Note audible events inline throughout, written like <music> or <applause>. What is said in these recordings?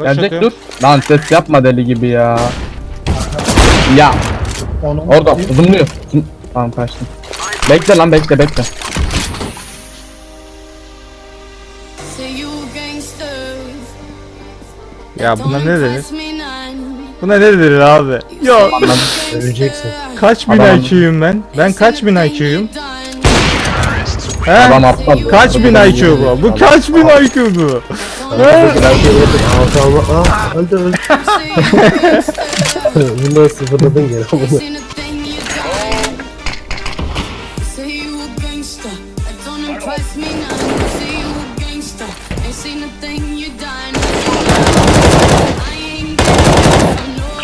Flash Gelecek dur. Lan ses yapma deli gibi ya. Ya Onu orada zımlıyor. Zım- Tamam kaçtım. Bekle lan bekle bekle. Ya buna ne denir? Buna ne denir abi? Yok. Öleceksin. Kaç bin Adam- IQ'yum ben? Ben kaç bin IQ'yum? He? Adam aptal. Kaç bin IQ bu? Bu kaç bin IQ bu? Altı alma. Aa öldü öldü. Bundan sıfırladın geri. Bunu.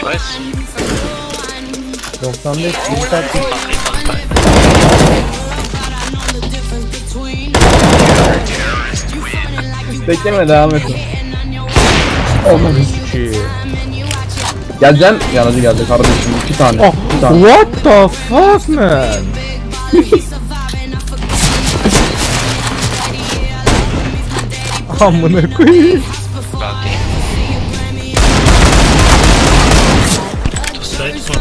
Nice. 95 bir taktik. Bekleme devam et. Onun iki. Geleceksin. Yanıcı geldi kardeşim. İki tane. Oh, iki tane. what the fuck man? <laughs> Amına koyayım. To side, one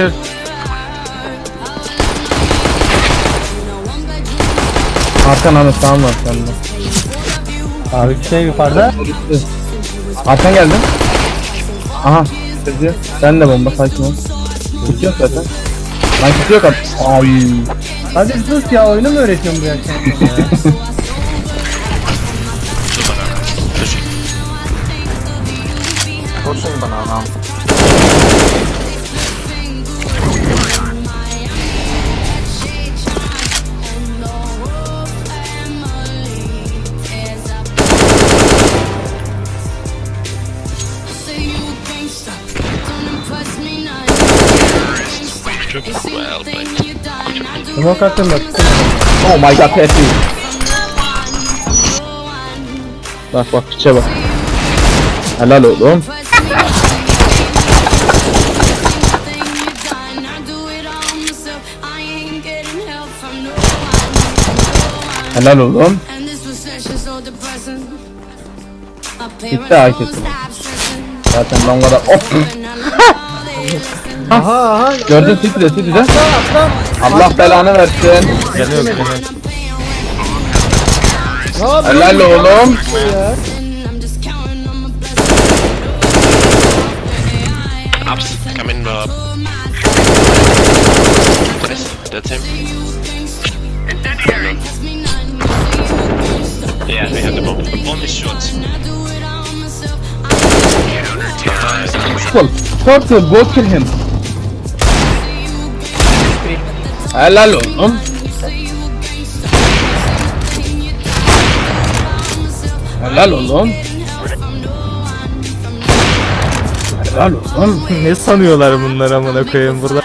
more, Arkan Ahmet sağım var sende. Abi şey yukarıda. Arkan geldi. Aha. Sezi. Sen de bomba sakin ol. Yok zaten. Lan kutu yok at. Ay. Hadi sus ya oyunu mu öğretiyorsun bu yaşta? Well played. Smoke attım bak. Oh my god Pepe. Bak bak piçe bak. Helal oğlum. Helal oğlum. Bitti hareketim. Zaten longada hop. Aha aha. Gördün City de City de. Allah belanı versin. Geliyor, geliyor. Helal oğlum. Ups, come in. Uh... Nice, that's him. Yeah, we have the bomb. Bomb is shot. Pull. Porter go kill him. Helal oğlum. Helal oğlum. Helal oğlum. ne sanıyorlar bunlar amına koyayım burada?